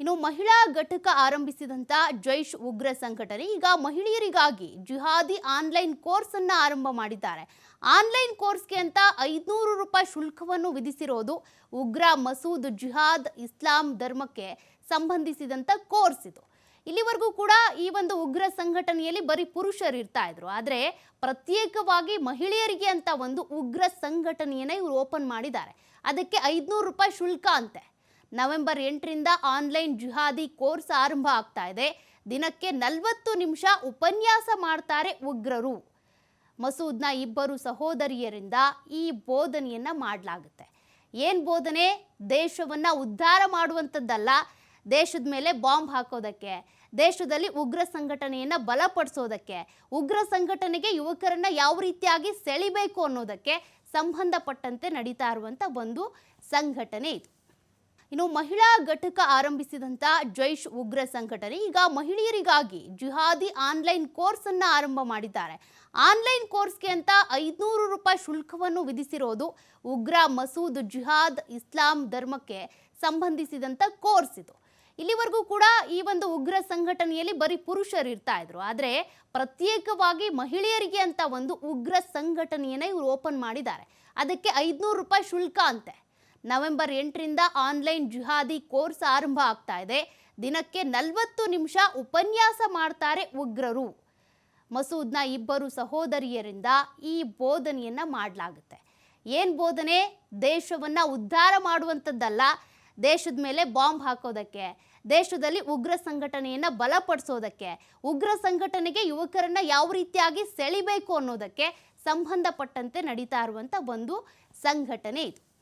ಇನ್ನು ಮಹಿಳಾ ಘಟಕ ಆರಂಭಿಸಿದಂತ ಜೈಷ್ ಉಗ್ರ ಸಂಘಟನೆ ಈಗ ಮಹಿಳೆಯರಿಗಾಗಿ ಜಿಹಾದಿ ಆನ್ಲೈನ್ ಕೋರ್ಸ್ ಅನ್ನ ಆರಂಭ ಮಾಡಿದ್ದಾರೆ. ಆನ್ಲೈನ್ ಕೋರ್ಸ್ಗೆ ಅಂತ ಐದುನೂರು ರೂಪಾಯಿ ಶುಲ್ಕವನ್ನು ವಿಧಿಸಿರೋದು ಉಗ್ರ ಮಸೂದ್ ಜಿಹಾದ್ ಇಸ್ಲಾಂ ಧರ್ಮಕ್ಕೆ ಸಂಬಂಧಿಸಿದಂತ ಕೋರ್ಸ್ ಇದು. ಇಲ್ಲಿವರೆಗೂ ಕೂಡ ಈ ಒಂದು ಉಗ್ರ ಸಂಘಟನೆಯಲ್ಲಿ ಬರೀ ಪುರುಷರು ಇರ್ತಾ ಇದ್ರು. ಆದರೆ ಪ್ರತ್ಯೇಕವಾಗಿ ಮಹಿಳೆಯರಿಗೆ ಅಂತ ಒಂದು ಉಗ್ರ ಸಂಘಟನೆಯನ್ನ ಇವರು ಓಪನ್ ಮಾಡಿದ್ದಾರೆ. ಅದಕ್ಕೆ ಐದುನೂರು ರೂಪಾಯಿ ಶುಲ್ಕ ಅಂತೆ. ನವೆಂಬರ್ ಎಂಟರಿಂದ ಆನ್ಲೈನ್ ಜುಹಾದಿ ಕೋರ್ಸ್ ಆರಂಭ ಆಗ್ತಾ ಇದೆ. ದಿನಕ್ಕೆ ನಲವತ್ತು ನಿಮಿಷ ಉಪನ್ಯಾಸ ಮಾಡ್ತಾರೆ ಉಗ್ರರು. ಮಸೂದ್ನ ಇಬ್ಬರು ಸಹೋದರಿಯರಿಂದ ಈ ಬೋಧನೆಯನ್ನ ಮಾಡಲಾಗುತ್ತೆ. ಏನು ಬೋಧನೆ? ದೇಶವನ್ನ ಉದ್ಧಾರ ಮಾಡುವಂಥದ್ದಲ್ಲ. ದೇಶದ ಮೇಲೆ ಬಾಂಬ್ ಹಾಕೋದಕ್ಕೆ, ದೇಶದಲ್ಲಿ ಉಗ್ರ ಸಂಘಟನೆಯನ್ನ ಬಲಪಡಿಸೋದಕ್ಕೆ, ಉಗ್ರ ಸಂಘಟನೆಗೆ ಯುವಕರನ್ನ ಯಾವ ರೀತಿಯಾಗಿ ಸೆಳಿಬೇಕು ಅನ್ನೋದಕ್ಕೆ ಸಂಬಂಧಪಟ್ಟಂತೆ ನಡೀತಾ ಇರುವಂಥ ಒಂದು ಸಂಘಟನೆ ಇದು ಇನ್ನು ಮಹಿಳಾ ಘಟಕ ಆರಂಭಿಸಿದಂತ ಜೈಷ್ ಉಗ್ರ ಸಂಘಟನೆ ಈಗ ಮಹಿಳೆಯರಿಗಾಗಿ ಜಿಹಾದಿ ಆನ್ಲೈನ್ ಕೋರ್ಸ್ ಅನ್ನ ಆರಂಭ ಮಾಡಿದ್ದಾರೆ. ಆನ್ಲೈನ್ ಕೋರ್ಸ್ಗೆ ಅಂತ ಐದುನೂರು ರೂಪಾಯಿ ಶುಲ್ಕವನ್ನು ವಿಧಿಸಿರೋದು ಉಗ್ರ ಮಸೂದ್ ಜಿಹಾದ್ ಇಸ್ಲಾಂ ಧರ್ಮಕ್ಕೆ ಸಂಬಂಧಿಸಿದಂತ ಕೋರ್ಸ್ ಇದು. ಇಲ್ಲಿವರೆಗೂ ಕೂಡ ಈ ಒಂದು ಉಗ್ರ ಸಂಘಟನೆಯಲ್ಲಿ ಬರೀ ಪುರುಷರು ಇರ್ತಾ ಇದ್ರು. ಆದರೆ ಪ್ರತ್ಯೇಕವಾಗಿ ಮಹಿಳೆಯರಿಗೆ ಅಂತ ಒಂದು ಉಗ್ರ ಸಂಘಟನೆಯನ್ನ ಇವರು ಓಪನ್ ಮಾಡಿದ್ದಾರೆ. ಅದಕ್ಕೆ ಐದುನೂರು ರೂಪಾಯಿ ಶುಲ್ಕ ಅಂತೆ. ನವೆಂಬರ್ ಎಂಟರಿಂದ ಆನ್ಲೈನ್ ಜುಹಾದಿ ಕೋರ್ಸ್ ಆರಂಭ ಆಗ್ತಾ ಇದೆ. ದಿನಕ್ಕೆ ನಲವತ್ತು ನಿಮಿಷ ಉಪನ್ಯಾಸ ಮಾಡ್ತಾರೆ ಉಗ್ರರು. ಮಸೂದ್ನ ಇಬ್ಬರು ಸಹೋದರಿಯರಿಂದ ಈ ಬೋಧನೆಯನ್ನ ಮಾಡಲಾಗುತ್ತೆ. ಏನು ಬೋಧನೆ? ದೇಶವನ್ನ ಉದ್ಧಾರ ಮಾಡುವಂಥದ್ದಲ್ಲ. ದೇಶದ ಮೇಲೆ ಬಾಂಬ್ ಹಾಕೋದಕ್ಕೆ, ದೇಶದಲ್ಲಿ ಉಗ್ರ ಸಂಘಟನೆಯನ್ನ ಬಲಪಡಿಸೋದಕ್ಕೆ, ಉಗ್ರ ಸಂಘಟನೆಗೆ ಯುವಕರನ್ನ ಯಾವ ರೀತಿಯಾಗಿ ಸೆಳಿಬೇಕು ಅನ್ನೋದಕ್ಕೆ ಸಂಬಂಧಪಟ್ಟಂತೆ ನಡೀತಾ ಇರುವಂಥ ಒಂದು ಸಂಘಟನೆ ಇದು.